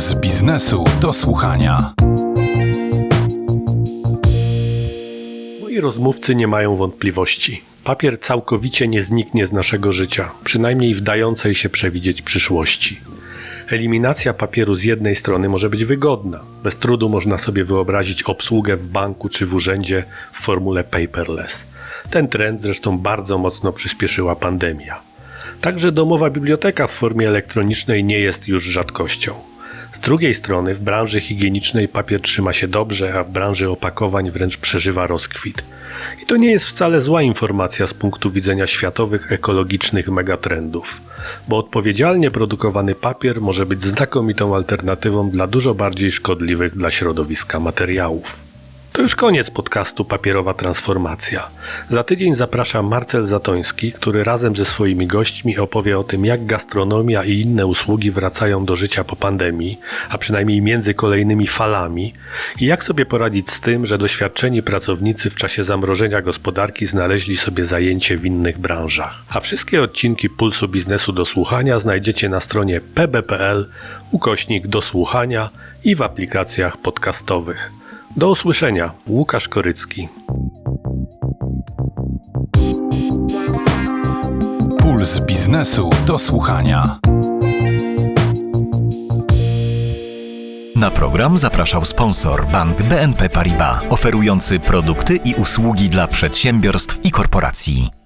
Puls biznesu do słuchania. Moi rozmówcy nie mają wątpliwości. Papier całkowicie nie zniknie z naszego życia, przynajmniej w dającej się przewidzieć przyszłości. Eliminacja papieru z jednej strony może być wygodna. Bez trudu można sobie wyobrazić obsługę w banku czy w urzędzie w formule paperless. Ten trend zresztą bardzo mocno przyspieszyła pandemia. Także domowa biblioteka w formie elektronicznej nie jest już rzadkością. Z drugiej strony w branży higienicznej papier trzyma się dobrze, a w branży opakowań wręcz przeżywa rozkwit. I to nie jest wcale zła informacja z punktu widzenia światowych ekologicznych megatrendów, bo odpowiedzialnie produkowany papier może być znakomitą alternatywą dla dużo bardziej szkodliwych dla środowiska materiałów. To już koniec podcastu Papierowa Transformacja. Za tydzień zapraszam Marcel Zatoński, który razem ze swoimi gośćmi opowie o tym, jak gastronomia i inne usługi wracają do życia po pandemii, a przynajmniej między kolejnymi falami, i jak sobie poradzić z tym, że doświadczeni pracownicy w czasie zamrożenia gospodarki znaleźli sobie zajęcie w innych branżach. A wszystkie odcinki Pulsu Biznesu do słuchania znajdziecie na stronie pb.pl ukośnik do słuchania i w aplikacjach podcastowych. Do usłyszenia. Łukasz Korycki. Puls biznesu do słuchania. Na program zapraszał sponsor bank BNP Paribas, oferujący produkty i usługi dla przedsiębiorstw i korporacji.